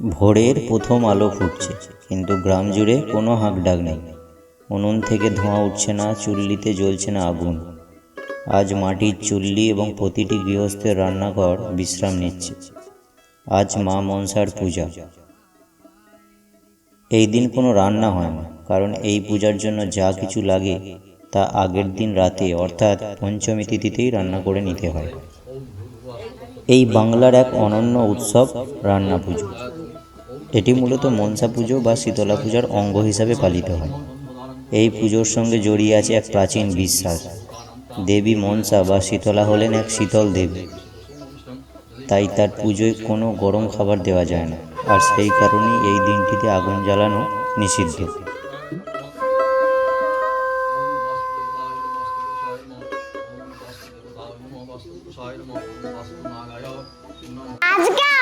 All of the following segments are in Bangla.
ভোরের প্রথম আলো ফুটছে, কিন্তু গ্রাম জুড়ে কোনো হাঁক ডাক নেই। উনুন থেকে ধোঁয়া উঠছে না, চুল্লিতে জ্বলছে না আগুন। আজ মাটির চুল্লি এবং প্রতিটি গৃহস্থের রান্নাঘর বিশ্রাম নিচ্ছে। আজ মা মনসার পূজা। এই দিন কোনো রান্না হয় না, কারণ এই পূজার জন্য যা কিছু লাগে তা আগের দিন রাতে, অর্থাৎ পঞ্চমী তিথিতেই রান্না করে নিতে হয়। এই বাংলার এক অনন্য উৎসব রান্না পুজো। এটি মূলত মনসা পুজো বা শীতলা পূজার অঙ্গ হিসাবে পালিত হয়। এই পুজোর সঙ্গে জড়িয়ে আছে এক প্রাচীন বিশ্বাস। দেবী মনসা বা শীতলা হলেন এক শীতল দেবী। তাই তার পুজোয় কোনো গরম খাবার দেওয়া যায় না। আর সেই কারণেই এই দিনটিতে আগুন জ্বালানো নিষিদ্ধ। আজকে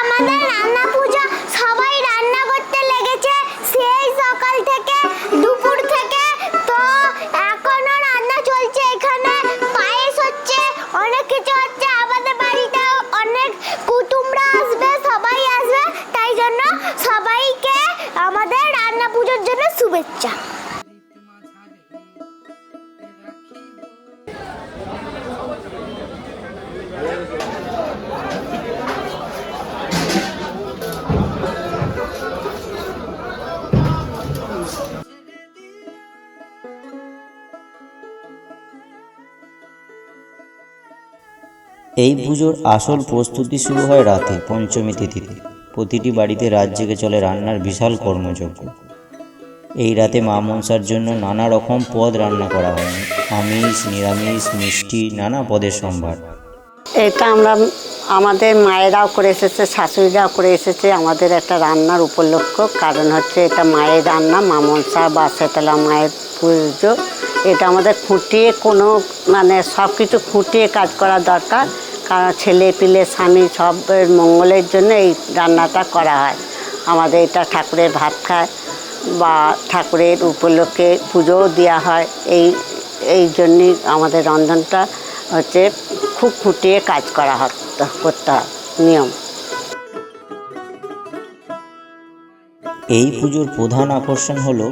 শুভেচ্ছা এই পুজোর আসল প্রস্তুতি শুরু হয় রাতে, পঞ্চমী তিথিতে। প্রতিটি বাড়িতে রাত জেগে চলে রান্নার বিশাল কর্মযজ্ঞ। এই রাতে মা মনসার জন্য নানা রকম পদ রান্না করা হয়। আমিষ, নিরামিষ, মিষ্টি, নানা পদের সম্ভার। এটা আমরা আমাদের মায়েরাও করে এসেছে, শাশুড়িরাও করে এসেছে আমাদের একটা রান্নার উপলক্ষ। কারণ হচ্ছে এটা মায়ের রান্না, মা মনসা বা সেতলা মায়ের পুজো। এটা আমাদের খুঁটিয়ে কোনো মানে সব কিছু খুঁটিয়ে কাজ করা দরকার। কারণ ছেলে পিলে, স্বামী সবের মঙ্গলের জন্য এই রান্নাটা করা হয়। আমাদের এটা ঠাকুরের ভাত খায়। বা ঠাকুরের উপলক্ষে পুজোও দেওয়া হয়। এই এই জন্যই আমাদের রন্ধনটা হচ্ছে খুব খুঁটিয়ে কাজ করা করতে হয়, নিয়ম। এই পুজোর প্রধান আকর্ষণ হলো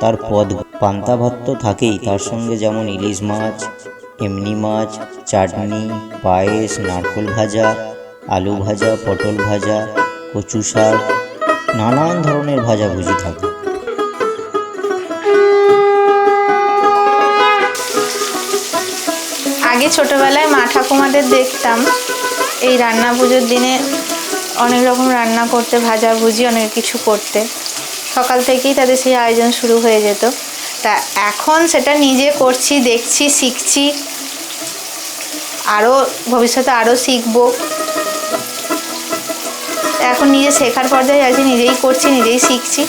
তার পদ, পান্তা ভাত তো থাকেই, তার সঙ্গে যেমন ইলিশ মাছ, এমনি মাছ, চাটনি, পায়েস, নারকোল ভাজা, আলু ভাজা, পটল ভাজা, কচু শাক, নানান ধরনের ভাজাভুজি থাকে। আগে ছোটবেলায় মা ঠাকুমাদের দেখতাম এই রান্না পুজোর দিনে অনেক রকম রান্না করতে, ভাজা ভুজি, অনেক কিছু করতে। সকাল থেকেই তাদের সেই আয়োজন শুরু হয়ে যেত। তা এখন সেটা নিজে করছি, দেখছি, শিখছি। আরও ভবিষ্যতে আরও শিখব। এখন নিজে শেখার পর্যায়ে আছি, নিজেই করছি, নিজেই শিখছি।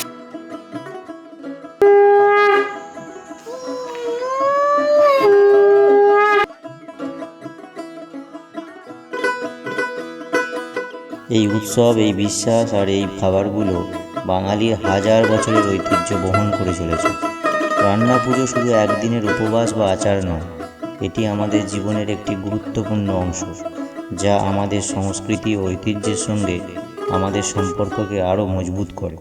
এই উৎসব, এই বিশ্বাস আর এই খাবারগুলো বাঙালির হাজার বছরের ঐতিহ্য বহন করে চলেছে। রান্না পুজো শুধু একদিনের উপবাস বা আচার নয়, এটি আমাদের জীবনের একটি গুরুত্বপূর্ণ অংশ, যা আমাদের সংস্কৃতি ও ঐতিহ্যের সঙ্গে আমাদের সম্পর্ককে আরও মজবুত করে।